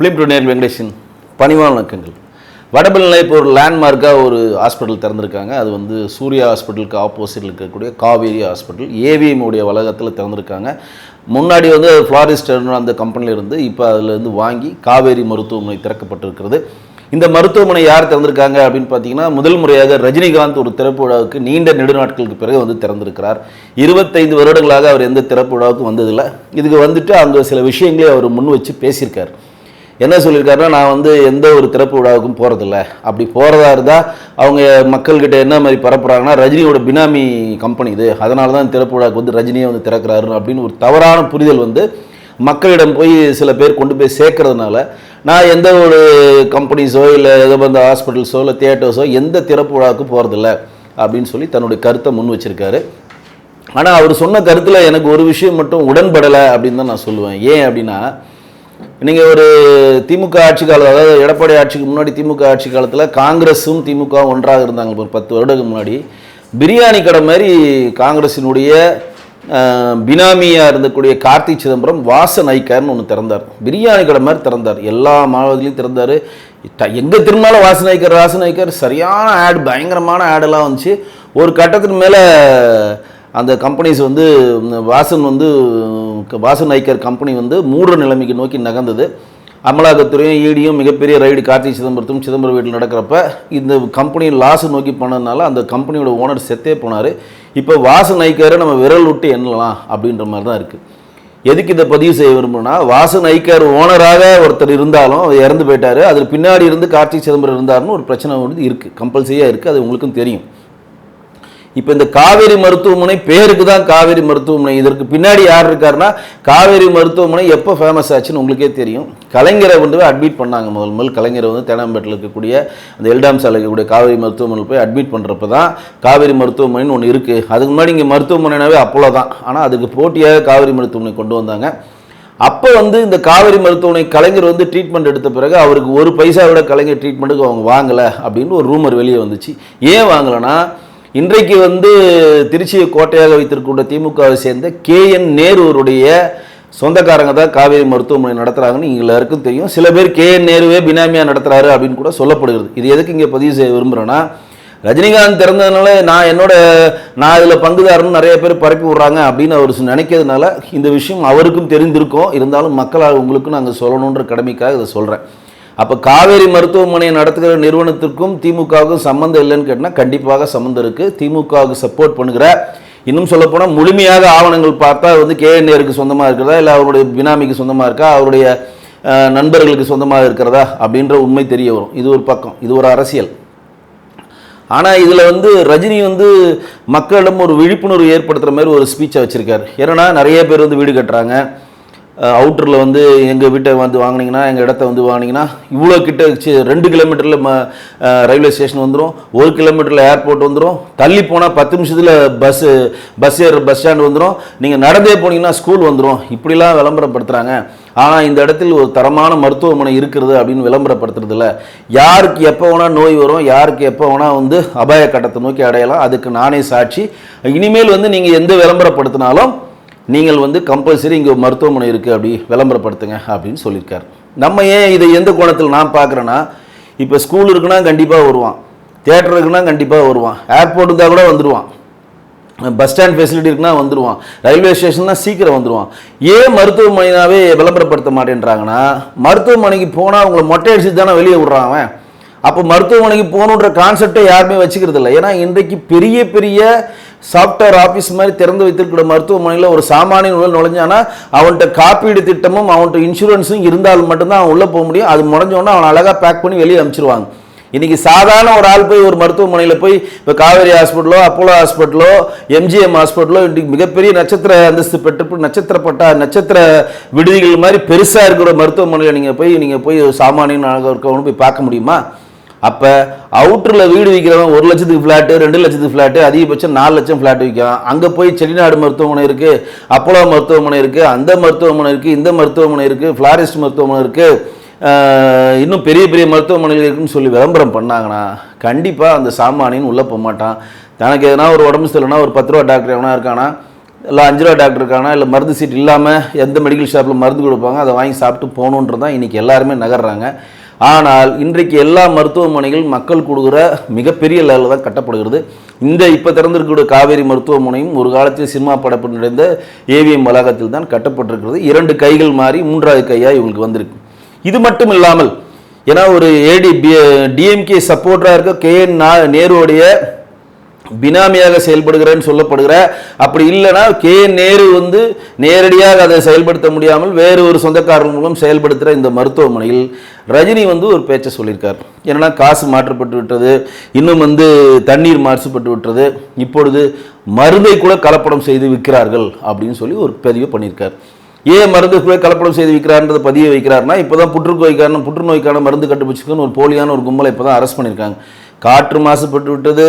Film to Venkatesan பணிவான வணக்கங்கள் வடபழனியில் இப்போ ஒரு லேண்ட்மார்க்காக ஒரு ஹாஸ்பிட்டல் திறந்திருக்காங்க. அது வந்து சூர்யா ஹாஸ்பிட்டலுக்கு ஆப்போசிட்டில் இருக்கக்கூடிய காவேரி ஹாஸ்பிட்டல் ஏவிஎம் உடைய வளாகத்தில் திறந்திருக்காங்க. முன்னாடி வந்து ஃப்ளாரிஸ்டர்னு அந்த கம்பெனியில் இருந்து இப்போ அதிலேருந்து வாங்கி காவேரி மருத்துவமனை திறக்கப்பட்டிருக்கிறது. இந்த மருத்துவமனை யார் திறந்திருக்காங்க அப்படின்னு பார்த்தீங்கன்னா முதல் முறையாக ரஜினிகாந்த் ஒரு திறப்பு விழாவுக்கு நீண்ட நெடுநாட்களுக்கு பிறகு வந்து திறந்திருக்கிறார். இருபத்தைந்து வருடங்களாக அவர் எந்த திறப்பு விழாவுக்கும் வந்ததில்லை. இதுக்கு வந்துட்டு அங்கே சில விஷயங்களே அவர் முன் வச்சு பேசியிருக்கார். என்ன சொல்லியிருக்காருன்னா நான் வந்து எந்த ஒரு திறப்பு விழாவுக்கும் போகிறதில்ல அப்படி போகிறதா இருந்தால் அவங்க மக்கள்கிட்ட என்ன மாதிரி பரப்புகிறாங்கன்னா ரஜினியோட பினாமி கம்பெனி இது. அதனால தான் திறப்பு விழாவுக்கு வந்து ரஜினியை வந்து திறக்கிறாரு அப்படின்னு ஒரு தவறான புரிதல் வந்து மக்களிடம் போய் சில பேர் கொண்டு போய் சேர்க்கறதுனால நான் எந்த ஒரு கம்பெனிஸோ இல்லை எதோ வந்து ஹாஸ்பிட்டல்ஸோ இல்லை தியேட்டர்ஸோ எந்த திறப்பு விழாவுக்கும் போகிறதில்ல அப்படின்னு சொல்லி தன்னுடைய கருத்தை முன் வச்சுருக்காரு. ஆனால் அவர் சொன்ன கருத்தில் எனக்கு ஒரு விஷயம் மட்டும் உடன்படலை அப்படின்னு தான் நான் சொல்லுவேன். ஏன் அப்படின்னா நீங்கள் ஒரு திமுக ஆட்சி காலத்தில் அதாவது எடப்பாடி ஆட்சிக்கு முன்னாடி திமுக ஆட்சி காலத்தில் காங்கிரஸும் திமுக ஒன்றாக இருந்தாங்க ஒரு பத்து வருடத்துக்கு முன்னாடி. பிரியாணி கடை மாதிரி காங்கிரஸினுடைய பினாமியாக இருந்தக்கூடிய கார்த்தி சிதம்பரம் வாச நைக்கர்னு ஒன்று திறந்தார். பிரியாணி கடை மாதிரி திறந்தார். எல்லா மாவட்டத்திலையும் திறந்தார். எங்கே திரும்பினாலும் வாச நாய்க்கர் வாச நாய்க்கர் சரியான ஆட் பயங்கரமான ஆடெல்லாம் வந்துச்சு. ஒரு கட்டத்துக்கு மேலே அந்த கம்பெனிஸ் வந்து வாசன் வந்து க- வாசன் கம்பெனி வந்து மூடுற நிலைமைக்கு நோக்கி நகர்ந்தது. அமலாக்கத்துறையும் ஈடியும் மிகப்பெரிய ரைடு கார்த்தி சிதம்பரத்தும் சிதம்பரம் வீட்டில் நடக்கிறப்ப இந்த கம்பெனி லாஸ் நோக்கி பண்ணதுனால அந்த கம்பெனியோட ஓனர் செத்தே போனார். இப்போ வாசன் ஐக்கரை நம்ம விரல் விட்டு எண்ணலாம் அப்படின்ற மாதிரி தான் இருக்குது எதுக்கு இதை பதிவு செய்ய விரும்புனா வாசன் ஐக்கர் ஓனராக ஒருத்தர் இருந்தாலும் அவர் இறந்து போயிட்டார். அதில் பின்னாடி இருந்து கார்த்திக் சிதம்பரம் இருந்தாருன்னு ஒரு பிரச்சனை வந்து இருக்குது கம்பல்சரியாக இருக்குது அது உங்களுக்கும் தெரியும். இப்போ இந்த காவேரி மருத்துவமனை பேருக்கு தான் காவேரி மருத்துவமனை. இதற்கு பின்னாடி யார் இருக்காருன்னா காவேரி மருத்துவமனை எப்போ ஃபேமஸ் ஆச்சுன்னு உங்களுக்கே தெரியும். கலைஞரை வந்து அட்மிட் பண்ணாங்க முதல் முதல். கலைஞரை வந்து தேனாம்பேட்டில் இருக்கக்கூடிய அந்த எல்டாம் சாலை இருக்கக்கூடிய காவேரி மருத்துவமனையில் போய் அட்மிட் பண்ணுறப்ப தான் காவேரி மருத்துவமனைன்னு ஒன்று இருக்குது அதுக்கு முன்னாடி இங்கே மருத்துவமனைனாவே அப்போலோ தான் ஆனால் அதுக்கு போட்டியாக காவேரி மருத்துவமனை கொண்டு வந்தாங்க. அப்போ வந்து இந்த காவேரி மருத்துவமனை கலைஞர் வந்து ட்ரீட்மெண்ட் எடுத்த பிறகு அவருக்கு ஒரு பைசா விட கலைஞர் ட்ரீட்மெண்ட்டுக்கு அவங்க வாங்கலை அப்படின்னு ஒரு ரூமர் வெளியே வந்துச்சு. ஏன் வாங்கலைன்னா இன்றைக்கு வந்து திருச்சியை கோட்டையாக வைத்திருக்கின்ற திமுகவை சேர்ந்த கே என் நேருவருடைய சொந்தக்காரங்க தான் காவேரி மருத்துவமனை நடத்துகிறாங்கன்னு இங்கே எல்லாருக்கும் தெரியும். சில பேர் கே என் நேருவே பினாமியாக நடத்துகிறாரு அப்படின்னு கூட சொல்லப்படுகிறது. இது எதுக்கு இங்கே பதிவு செய்ய விரும்புகிறேன்னா ரஜினிகாந்த் திறந்ததுனால நான் என்னோட நான் இதில் பங்குதாரன்னு நிறைய பேர் பரப்பி விட்றாங்க அப்படின்னு அவர் நினைக்கிறதுனால இந்த விஷயம் அவருக்கும் தெரிந்திருக்கும். இருந்தாலும் மக்களால் உங்களுக்கு நாங்கள் சொல்லணுன்ற கடமைக்காக இதை சொல்கிறேன் அப்போ காவேரி மருத்துவமனையை நடத்துகிற நிறுவனத்திற்கும் திமுகவுக்கும் சம்மந்தம் இல்லைன்னு கேட்டால் கண்டிப்பாக சம்மந்தம் இருக்குது திமுகவுக்கு சப்போர்ட் பண்ணுகிற இன்னும் சொல்லப்போனால் முழுமையாக ஆவணங்கள் பார்த்தா வந்து கேஎன்ஏருக்கு சொந்தமாக இருக்கிறதா? இல்லை அவருடைய பினாமிக்கு சொந்தமாக இருக்கா? அவருடைய நண்பர்களுக்கு சொந்தமாக இருக்கிறதா? அப்படின்ற உண்மை தெரிய வரும். இது ஒரு பக்கம். இது ஒரு அரசியல். ஆனால் இதில் வந்து ரஜினி வந்து மக்களிடம் ஒரு விழிப்புணர்வு ஏற்படுத்துகிற மாதிரி ஒரு ஸ்பீச்சை வச்சுருக்காரு. ஏன்னா நிறைய பேர் வந்து வீடு கட்டுறாங்க. அவுட்டரில் வந்து எங்கள் வீட்டை வந்து வாங்கினீங்கன்னா எங்கள் இடத்த வந்து வாங்கினீங்கன்னா இவ்வளோ கிட்ட ரெண்டு கிலோமீட்டரில் ம ரயில்வே ஸ்டேஷன் வந்துடும் ஒரு கிலோமீட்டரில் ஏர்போர்ட் வந்துடும் தள்ளி போனால் பத்து நிமிஷத்தில் பஸ்ஸு பஸ் ஏற பஸ் ஸ்டாண்ட் வந்துடும் நீங்கள் நடந்தே போனீங்கன்னா ஸ்கூல் வந்துடும் இப்படிலாம் விளம்பரப்படுத்துகிறாங்க ஆனால் இந்த இடத்தில் ஒரு தரமான மருத்துவமனை இருக்கிறது அப்படின்னு விளம்பரப்படுத்துறதில்ல யாருக்கு எப்போ வேணால் நோய் வரும் யாருக்கு எப்போ வேணால் வந்து அபாய கட்டத்தை நோக்கி அடையலாம். அதுக்கு நானே சாட்சி. இனிமேல் வந்து நீங்கள் எந்த விளம்பரப்படுத்தினாலும் நீங்கள் வந்து கம்பல்சரி இங்கே மருத்துவமனை இருக்குது அப்படி விளம்பரப்படுத்துங்க அப்படின்னு சொல்லியிருக்காரு. நம்ம ஏன் இதை எந்த கோணத்தில் நான் பார்க்குறேன்னா இப்போ ஸ்கூல் இருக்குன்னா கண்டிப்பாக வருவான். தேட்டர் இருக்குன்னா கண்டிப்பாக வருவான். ஏர்போர்ட் இருந்தால் கூட வந்துடுவான் பஸ் ஸ்டாண்ட் ஃபெசிலிட்டி இருக்குன்னா வந்துடுவான் ரயில்வே ஸ்டேஷன்னா சீக்கிரம் வந்துடுவான் ஏன் மருத்துவமனைனாவே விளம்பரப்படுத்த மாட்டேன்றாங்கன்னா மருத்துவமனைக்கு போனால் அவங்கள மொட்டை அடிச்சு தானே வெளியே விட்றான் அவன். அப்போ மருத்துவமனைக்கு போகணுன்ற கான்செப்டை யாருமே வச்சுக்கிறது இல்லை. ஏன்னா இன்றைக்கு பெரிய பெரிய சாஃப்ட்வேர் ஆஃபீஸ் மாதிரி திறந்து வைத்திருக்கிற மருத்துவமனையில் ஒரு சாமானியன் உள்ள நுழைஞ்சானா அவன்கிட்ட காப்பீடு திட்டமும் அவன்கிட்ட இன்சூரன்ஸும் இருந்தால் மட்டும்தான் அவன் உள்ளே போக முடியும். அது முடஞ்சோன்னா அவன் அழகாக பேக் பண்ணி வெளியே அனுப்பிச்சிருவாங்க. இன்றைக்கி சாதாரண ஒரு ஆள் போய் ஒரு மருத்துவமனையில் போய் இப்போ காவேரி ஹாஸ்பிட்டலோ அப்போலோ ஹாஸ்பிட்டலோ எம்ஜிஎம் ஹாஸ்பிட்டலோ இன்றைக்கு மிகப்பெரிய நட்சத்திர அந்தஸ்து பெற்று நட்சத்திரப்பட்ட நட்சத்திர விடுதிகள் மாதிரி பெருசாக இருக்கிற மருத்துவமனையில் நீங்கள் போய் நீங்கள் போய் ஒரு சாமானியன் இருக்கவனு போய் பார்க்க முடியுமா? அப்போ அவுட்டரில் வீடு விற்கிறவன் ஒரு லட்சத்துக்கு ஃப்ளாட்டு ரெண்டு லட்சத்துக்கு ஃப்ளாட்டு அதிகபட்சம் நாலு லட்சம் ஃப்ளாட் விற்கிறான் அங்கே போய் செட்டிநாடு மருத்துவமனை இருக்குது அப்போலோ மருத்துவமனை இருக்குது அந்த மருத்துவமனை இருக்குது இந்த மருத்துவமனை இருக்குது ஃப்ளாரிஸ்ட் மருத்துவமனை இருக்குது இன்னும் பெரிய பெரிய மருத்துவமனைகள் இருக்குன்னு சொல்லி விளம்பரம் பண்ணாங்கன்னா கண்டிப்பாக அந்த சாமானின்னு உள்ளே போக மாட்டான். தனக்கு எதனா ஒரு உடம்பு சரியில்லைனா ஒரு பத்து ரூபா டாக்டர் எவனா இருக்கானா இல்லை அஞ்சு ரூபா டாக்டர் இருக்கானா இல்லை மருந்து சீட் இல்லாமல் எந்த மெடிக்கல் ஷாப்பில் மருந்து கொடுப்பாங்க அதை வாங்கி சாப்பிட்டு போகணுன்றது தான் இன்றைக்கி எல்லாருமே நகர்றாங்க. ஆனால் இன்றைக்கு எல்லா மருத்துவமனைகள் மக்கள் கொடுக்குற மிகப்பெரிய லெவலில் தான் கட்டப்படுகிறது. இந்த இப்போ திறந்திருக்கக்கூடிய காவேரி மருத்துவமனையும் ஒரு காலத்தில் சினிமா படப்பு நடந்த ஏவிஎம் வளாகத்தில் தான் கட்டப்பட்டிருக்கிறது. இரண்டு கைகள் மாறி மூன்றாவது கையாக இவங்களுக்கு வந்திருக்கு. இது மட்டும் இல்லாமல் ஏன்னா ஒரு ஏடி டிஎம்கே சப்போர்ட்டராக இருக்க கே என் நேருடைய பினாமியாக செயல்படுகிறேன்னு சொல்லப்படுகிற அப்படி இல்லைன்னா கே நேரு வந்து நேரடியாக அதை செயல்படுத்த முடியாமல் வேறு ஒரு சொந்தக்காரர் மூலம் செயல்படுத்துகிற இந்த மருத்துவமனையில் ரஜினி வந்து ஒரு பேச்சை சொல்லியிருக்கார். என்னன்னா காசு மாற்றப்பட்டு விட்டது இன்னும் வந்து தண்ணீர் மாசுபட்டு விட்டது இப்பொழுது மருந்தை கூட கலப்படம் செய்து விற்கிறார்கள் அப்படின்னு சொல்லி ஒரு பதிவு பண்ணியிருக்கார். ஏன் மருந்து கூட கலப்படம் செய்து விற்கிறார்ன்றதை பதிய வைக்கிறார்னா இப்போ தான் புற்றுநோய்க்கான புற்றுநோய்க்கான மருந்து கண்டுபிடிச்சிக்கன்னு ஒரு போலியான ஒரு கும்பலை இப்போ தான் அரெஸ்ட் பண்ணியிருக்காங்க. காற்று மாசுபட்டு விட்டது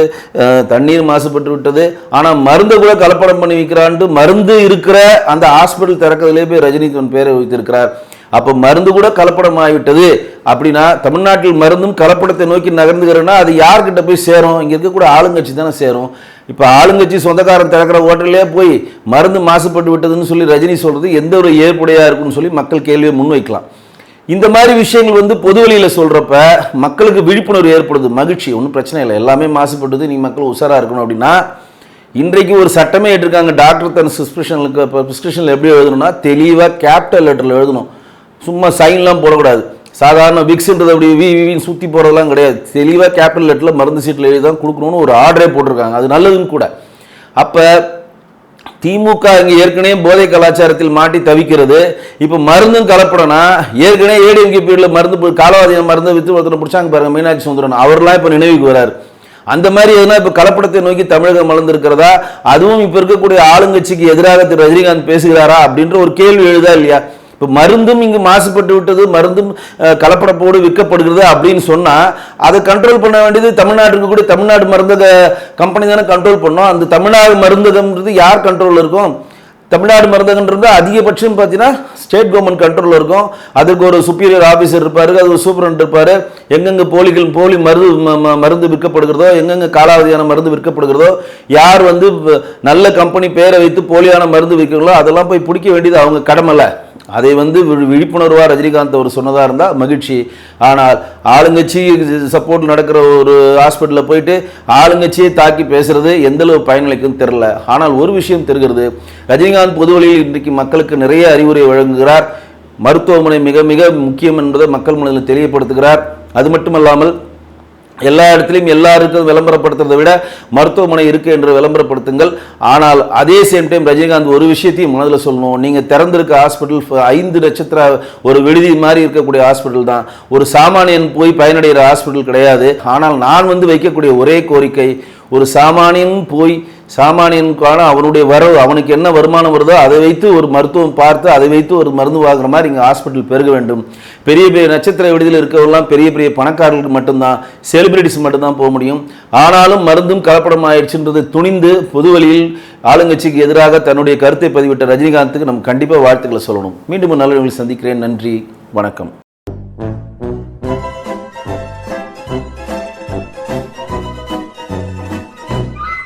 தண்ணீர் மாசுபட்டு விட்டது. ஆனால் மருந்தை கூட கலப்படம் பண்ணி விற்கிறான்ட்டு மருந்து இருக்கிற அந்த ஹாஸ்பிட்டல் திறக்கிறதுலே போய் ரஜினிகாந்த் பேரை வைத்திருக்கிறார். அப்போ மருந்து கூட கலப்படம் ஆகிவிட்டது அப்படின்னா தமிழ்நாட்டில் மருந்தும் கலப்படத்தை நோக்கி நகர்ந்துக்கிறேன்னா அது யார்கிட்ட போய் சேரும்? இங்கே இருக்கக்கூடிய ஆளுங்கட்சி தானே சேரும். இப்போ ஆளுங்கட்சி சொந்தக்காரன் திறக்கிற ஹோட்டல்லே போய் மருந்து மாசுபட்டு விட்டதுன்னு சொல்லி ரஜினி சொல்கிறது எந்த ஒரு ஏற்புடையாக இருக்குன்னு சொல்லி மக்கள் கேள்வியை முன்வைக்கலாம். இந்த மாதிரி விஷயங்கள் வந்து பொது வழியில் சொல்கிறப்ப மக்களுக்கு விழிப்புணர்வு ஏற்படுது மகிழ்ச்சி. ஒன்றும் பிரச்சனை இல்லை. எல்லாமே மாசுபட்டது. நீ மக்கள் உஷாராக இருக்கணும் அப்படின்னா இன்றைக்கு ஒரு சட்டமே ஏற்றிருக்காங்க. டாக்டர் தன் ப்ரிஸ்கிரிப்ஷனுக்கு இப்போ ப்ரிஸ்கிரிப்ஷனில் எப்படி எழுதணும்னா தெளிவாக கேபிட்டல் லெட்டரில் எழுதணும். சும்மா சைன்லாம் போடக்கூடாது. சாதாரண விக்ஸ்ன்றது அப்படி வி வின்னு சுற்றி போகிறதெல்லாம் கிடையாது. தெளிவாக கேபிட்டல் லெட்டரில் மருந்து சீட்டில் எழுதி தான் கொடுக்கணும்னு ஒரு ஆர்டரே போட்டிருக்காங்க. அது நல்லதுன்னு கூட. அப்போ திமுக இங்கே ஏற்கனவே போதை கலாச்சாரத்தில் மாட்டி தவிக்கிறது. இப்போ மருந்தும் கலப்படம்னா ஏற்கனவே ஏடிஎம்கே பீரியடில் மருந்து காலவாதியம் மருந்து வித்து ஒருத்தனை பிடிச்சாங்க பாருங்க மீனாட்சி சுந்தரன். அவர்லாம் இப்போ நினைவுக்கு வராரு. அந்த மாதிரி எதுனா இப்போ கலப்படத்தை நோக்கி தமிழகம் வளர்ந்துருக்கிறதா? அதுவும் இப்போ இருக்கக்கூடிய ஆளுங்கட்சிக்கு எதிராக திரு. ரஜினிகாந்த் பேசுகிறாரா? அப்படின்ற ஒரு கேள்வி எழுதா இல்லையா? இப்போ மருந்தும் இங்கு மாசுபட்டு விட்டது மருந்தும் கலப்படப்போடு விற்கப்படுகிறது அப்படின்னு சொன்னால் அதை கண்ட்ரோல் பண்ண வேண்டியது தமிழ்நாட்டுக்கு கூட தமிழ்நாடு மருந்தக கம்பெனி தானே கண்ட்ரோல் பண்ணோம். அந்த தமிழ்நாடு மருந்தகம்ன்றது யார் கண்ட்ரோலில் இருக்கும்? தமிழ்நாடு மருந்தகன்றது அதிகபட்சம் பார்த்தீங்கன்னா ஸ்டேட் கவர்மெண்ட் கண்ட்ரோலில் இருக்கும். அதுக்கு ஒரு சுப்பீரியர் ஆஃபீஸர் இருப்பார் அது ஒரு சூப்பரண்ட் இருப்பார். எங்கெங்கே போலிகள் போலி மருந்து ம- ம- மருந்து விற்கப்படுகிறதோ எங்கெங்கே காலாவதியான மருந்து விற்கப்படுகிறதோ யார் வந்து நல்ல கம்பெனி பேரை வைத்து போலியான மருந்து விற்கிறாங்களோ அதெல்லாம் போய் பிடிக்க வேண்டியது அவங்க கடமைல அதை வந்து விழிப்புணர்வாக ரஜினிகாந்த் அவர் சொன்னதாக இருந்தால் மகிழ்ச்சி. ஆனால் ஆளுங்கட்சி சப்போர்ட் நடக்கிற ஒரு ஹாஸ்பிட்டலில் போயிட்டு ஆளுங்கட்சியை தாக்கி பேசுகிறது எந்தளவு பயனளிக்கும் தெரில ஆனால் ஒரு விஷயம் தெரிகிறது. ரஜினிகாந்த் பொது வழியில் இன்றைக்கு மக்களுக்கு நிறைய அறிவுரை வழங்குகிறார். மருத்துவமனை மிக மிக முக்கியம் என்பதை மக்கள் மனதில் தெரியப்படுத்துகிறார் அது மட்டுமல்லாமல் எல்லா இடத்துலையும் எல்லாருக்கும் விளம்பரப்படுத்துறதை விட மருத்துவமனை இருக்குது என்று விளம்பரப்படுத்துங்கள். ஆனால் அதே சேம் டைம் ரஜினிகாந்த் ஒரு விஷயத்தையும் மனதில் சொல்லணும். நீங்கள் திறந்திருக்க ஹாஸ்பிட்டல் ஐந்து நட்சத்திர ஒரு விடுதி மாதிரி இருக்கக்கூடிய ஹாஸ்பிட்டல் தான். ஒரு சாமானியன் போய் பயனடைகிற ஹாஸ்பிட்டல் கிடையாது. ஆனால் நான் வந்து வைக்கக்கூடிய ஒரே கோரிக்கை ஒரு சாமானியன் போய் சாமானியனுக்கான அவனுடைய வரவு அவனுக்கு என்ன வருமானம் வருதோ அதை வைத்து ஒரு மருத்துவம் பார்த்து அதை வைத்து ஒரு மருந்து வாங்குற மாதிரி இங்கே ஹாஸ்பிட்டல் பெருக வேண்டும். பெரிய பெரிய நட்சத்திர விடுதியில் இருக்கவங்களாம் பெரிய பெரிய பணக்காரர்களுக்கு மட்டும்தான் செலிபிரிட்டிஸ் மட்டும்தான் போக முடியும். ஆனாலும் மருந்தும் கலப்படம் ஆயிடுச்சுன்றது துணிந்து பொது வழியில் ஆளுங்கட்சிக்கு எதிராக தன்னுடைய கருத்தை பதிவிட்ட ரஜினிகாந்துக்கு நம்ம கண்டிப்பாக வாழ்த்துக்களை சொல்லணும். மீண்டும் நல்ல சந்திக்கிறேன். நன்றி. வணக்கம்.